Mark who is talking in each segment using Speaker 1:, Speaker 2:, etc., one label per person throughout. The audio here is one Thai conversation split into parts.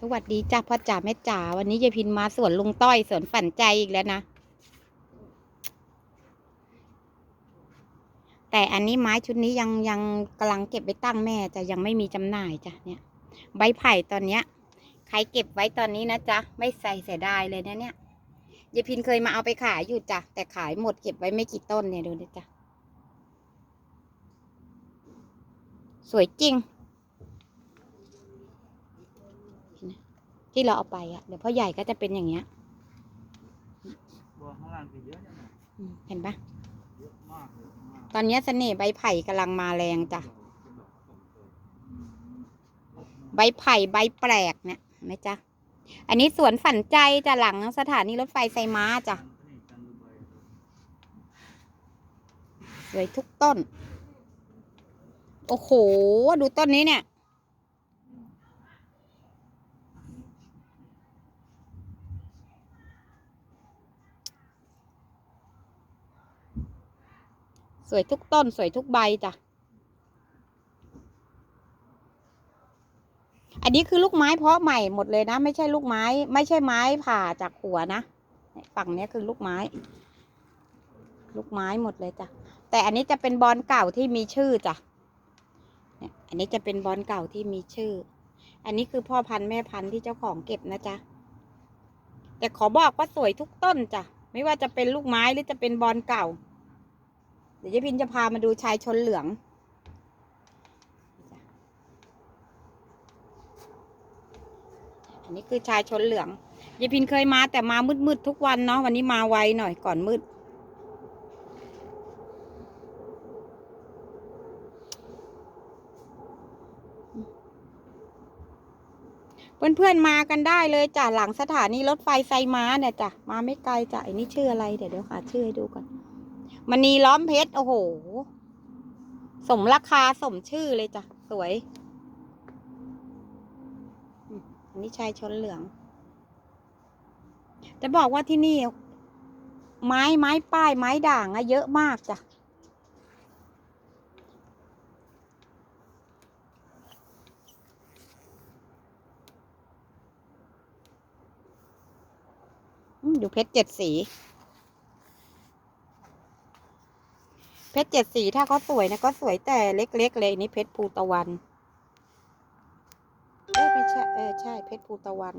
Speaker 1: สวัสดีจ้าพ่อจ๋าแม่จ๋าวันนี้ยายพินมาสวนลุงต้อยสวนฝันใจอีกแล้วนะ แต่อันนี้ไม้ชุดนี้ยังยังกำลังเก็บไว้ตั้งแม่จะยังไม่มีจำหน่ายจ้ะเนี่ย ใบไผ่ตอนเนี้ยใครเก็บไว้ตอนนี้นะจ๊ะไม่ใส่เสียดายเลยนะเนี่ยยายพินเคยมาเอาไปขายอยู่จ้ะแต่ขายหมดเก็บไว้ไม่กี่ต้นเนี่ยดูนะจ๊ะสวยจริง ที่เราเอาไปอะเดี๋ยวพ่อใหญ่ก็จะเป็นอย่างเงี้ย
Speaker 2: ตัวข้างล่างก็เยอะจังนะ
Speaker 1: อืมเห็นปะ
Speaker 2: เยอะมากเลยมาก
Speaker 1: ตอนเนี้ยเสน่ห์ใบไผ่กำลังมาแรงจ้ะ
Speaker 2: อืม
Speaker 1: ใบไผ่ใบแปลกเนี่ยเห็นไหมจ๊ะอันนี้สวนฝันใจจ้ะหลังสถานีรถไฟไซม้าจ้ะ
Speaker 2: นี่จันทบุรี
Speaker 1: สวยทุกต้น โอ้โห ดูต้นนี้เนี่ย สวยทุกต้นสวยทุกใบจ้ะ อันนี้คือลูกไม้เพาะใหม่หมดเลยนะ ไม่ใช่ลูกไม้ ไม่ใช่ไม้ผ่าจากหัวนะฝั่งนี้คือลูกไม้ ลูกไม้หมดเลยจ้ะ แต่อันนี้จะเป็นบอลเก่าที่มีชื่อจ้ะเนี่ยอันนี้จะเป็นบอลเก่าที่มีชื่อ อันนี้คือพ่อพันธุ์แม่พันธุ์ที่เจ้าของเก็บนะจ๊ะ แต่ขอบอกว่าสวยทุกต้นจ้ะ ไม่ว่าจะเป็นลูกไม้หรือจะเป็นบอลเก่า เดี๋ยวยายพินจะพามาดูชายชนเหลืองอันนี้คือชายชนเหลืองยายพินเคยมาแต่มามืดๆทุกวันเนาะวันนี้มาไวหน่อยก่อนมืด เพื่อนๆมากันได้เลยจ้ะหลังสถานีรถไฟไซม้าเนี่ยจ้ะมาไม่ไกลจ้ะไอ้นี่ชื่ออะไรเดี๋ยวเดี๋ยวหาชื่อให้ดูก่อน มณีล้อมเพชร โอ้โห สมราคาสมชื่อเลยจ้ะ สวย อันนี้ชายชนเหลือง จะบอกว่าที่นี่ ไม้ไม้ป้ายไม้ด่างอะเยอะมากจ้ะดูเพชรเจ็ดสี เพชรเจ็ดสีถ้าเขาสวยนะก็สวยแต่เล็กๆเลยนี่เพชรภูตะวันเอ้ไม่ใช่เออใช่เพชรภูตะวัน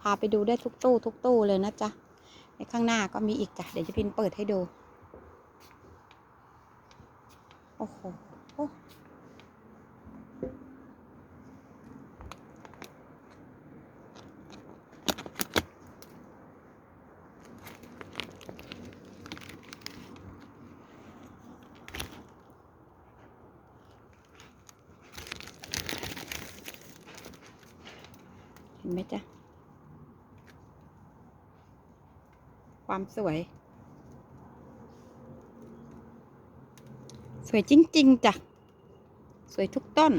Speaker 1: พาไปดูได้ทุกตู้ทุกตู้เลยนะจ๊ะในข้างหน้าก็มีอีกจ้ะเดี๋ยวจะพินเปิดให้ดู โอ้โห นไหมจ๊ะ ความสวย สวยจริง ๆจ้ะ สวยทุกต้น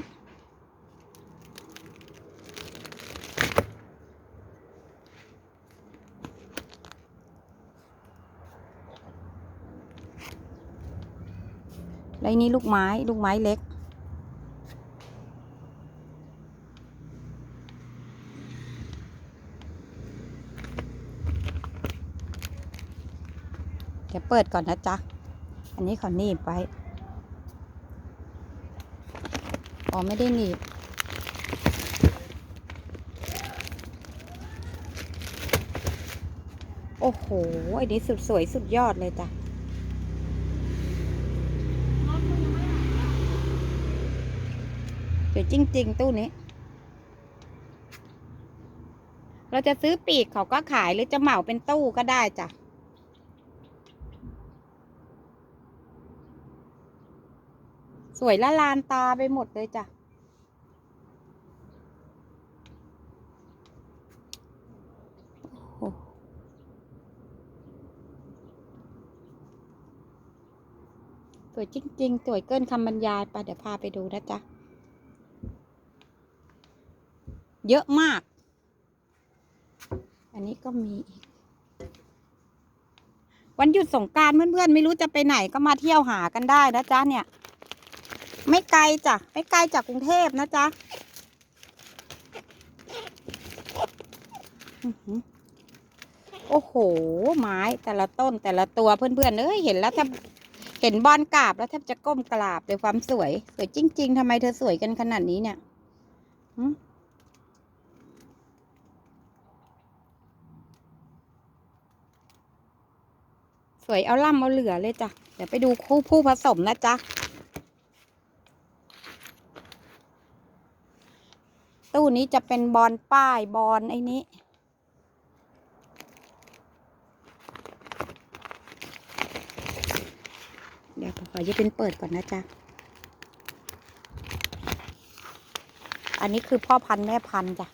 Speaker 1: แล้วอันนี้ลูกไม้ ลูกไม้เล็ก ดี๋ยวเปิดก่อนนะจ๊ะ อันนี้ขอหนีบไว้ อ๋อไม่ได้หนีบ โอ้โห อันนี้สุดสวยสุดยอดเลยจ้ะสวยจริง ๆ ตู้นี้ เราจะซื้อปีกเขาก็ขายหรือจะเหมาเป็นตู้ก็ได้จ้ะ สวยละลานตาไปหมดเลยจ้ะ สวยจริง ๆ สวยเกินคำบรรยายไปเดี๋ยวพาไปดูนะจ๊ะ เยอะมาก อันนี้ก็มีอีกวันหยุดสงการเพื่อนๆ ไม่รู้จะไปไหนก็มาเที่ยวหากันได้นะจ๊ะเนี่ย ไม่ไกลจ้ะไม่ไกลจากกรุงเทพนะจ๊ะโอ้โห ไม้แต่ละต้นแต่ละตัวเพื่อนๆเอ้ยเห็นแล้วแทบเห็นบอลกราบแล้วแทบจะก้มกราบด้วยความสวย สวยจริง ๆทำไมเธอสวยกันขนาดนี้เนี่ยสวยเอาล่ำเอาเหลือเลยจ้ะ เดี๋ยวไปดูคู่ผู้ผสมนะจ๊ะ นี้จะเป็นบอลป้ายบอลไอ้นี้ เดี๋ยวขอจะเป็นเปิดก่อนนะจ๊ะ อันนี้คือพ่อพันธุ์แม่พันธุ์จ้ะ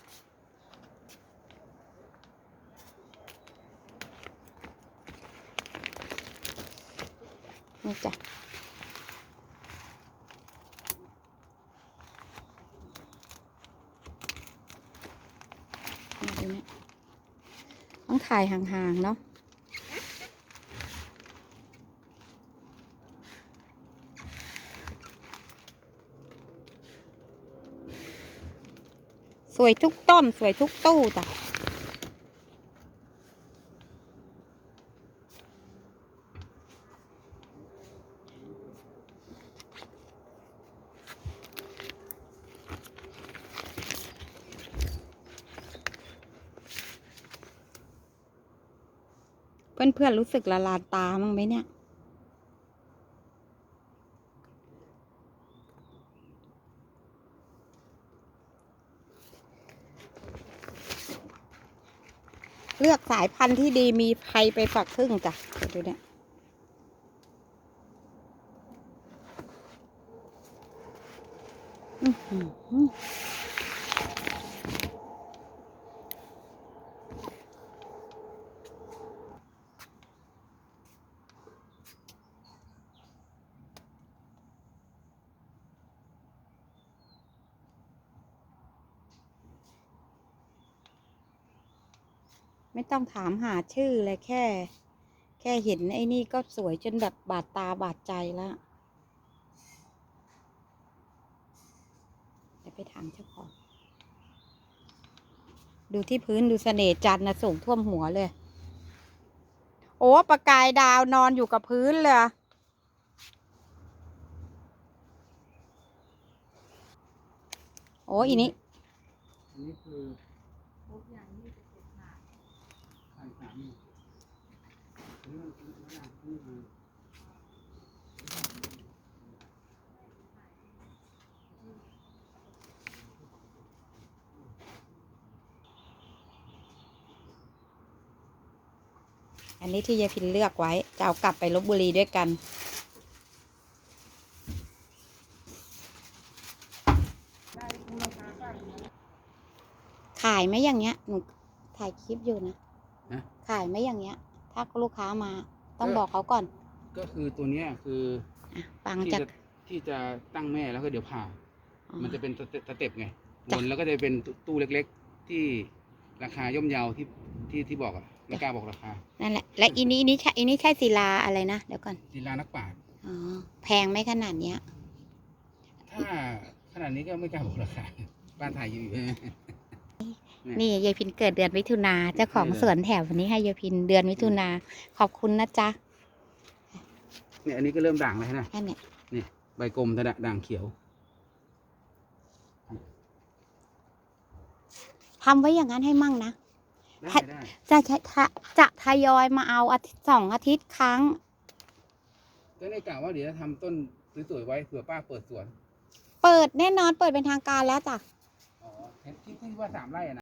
Speaker 1: นี่จ้ะ เนี่ยต้องถ่ายห่างๆเนาะสวยทุกต้นสวยทุกตู้จ้ะ เพื่อนๆรู้สึกละลานตามั้างไหมเนี่ย เลือกสายพันธุ์ที่ดีมีใครไปฝักพึ่งจ้ะเดี๋ยวดูเนี่ยอื้อ ไม่ต้องถามหาชื่อเลยแค่ แค่เห็นไอ้นี่ก็สวยจนแบบบาดตาบาดใจแล้วเดี๋ยวไปถามเจ้าของ ดูที่พื้นดูเสน่ห์จันทร์นะสูงท่วมหัวเลย โอ้ประกายดาวนอนอยู่กับพื้นเลยโอ้อีนี้
Speaker 2: อันนี้คือไข่สามนี่ อันนี้ที่มา
Speaker 1: อันนี้ที่ยายพินเลือกไว้ จะเอากลับไปลบบุรีด้วยกันขายไหมอย่างเงี้ย หนูถ่ายคลิปอยู่
Speaker 2: นะ
Speaker 1: ขายไหมอย่างเงี้ย ถ้าลูกค้ามาต้อง
Speaker 2: ก็
Speaker 1: บอกเขาก่อน
Speaker 2: ก็คือตัวเนี้ยคือ
Speaker 1: อะฟัง
Speaker 2: ที่
Speaker 1: จาก
Speaker 2: จะที่จะตั้งแม่แล้วก็เดี๋ยวผ่า
Speaker 1: อ๋อ
Speaker 2: มันจะเป็นสเต็ปสเต็ปไง
Speaker 1: จ้ะ
Speaker 2: บนแล้วก็จะเป็นตู้เล็กๆ ที่ราคาย่อมเยาที่ที่ที่บอกอะไม่กล้าบอกราคา
Speaker 1: นั่นแหละ และอีนี้อีนี้ใช่อีนี้ใช่ศิลาอะไรนะ เดี๋ยวก่อน
Speaker 2: ศิลานักปราชญ์
Speaker 1: อ๋อ แพงไหมขนาดเนี้ย
Speaker 2: ถ้าขนาดนี้ก็ไม่กล้าบอกราคาบ้านถ่ายอยู่
Speaker 1: นี่ยายพินเกิดเดือนมิถุนาเจ้าของ
Speaker 2: นี่เลย
Speaker 1: สวนแถววันนี้ให้ยายพินเดือนมิถุนาขอบคุณนะจ๊ะ
Speaker 2: เนี่ยอันนี้ก็เริ่มด่างแล้วนะ
Speaker 1: แค่เนี้ย
Speaker 2: ใบกลมแต่ด่างเขียว
Speaker 1: ทำไว้อย่างนั้นให้มั่งนะ
Speaker 2: ได้
Speaker 1: ถ้า
Speaker 2: ได้
Speaker 1: จะจะจะจะทยอยมาเอาอาทิตย์สองอาทิตย์ครั้ง
Speaker 2: ก็ได้กล่าวว่าเดี๋ยวจะทำต้นสวยๆไว้เผื่อป้าเปิดสวน
Speaker 1: เปิดแน่นอนเปิดเป็นทางการแล้วจ้ะ
Speaker 2: อ๋อเห็นที่ที่ว่าสามไร่อะนะ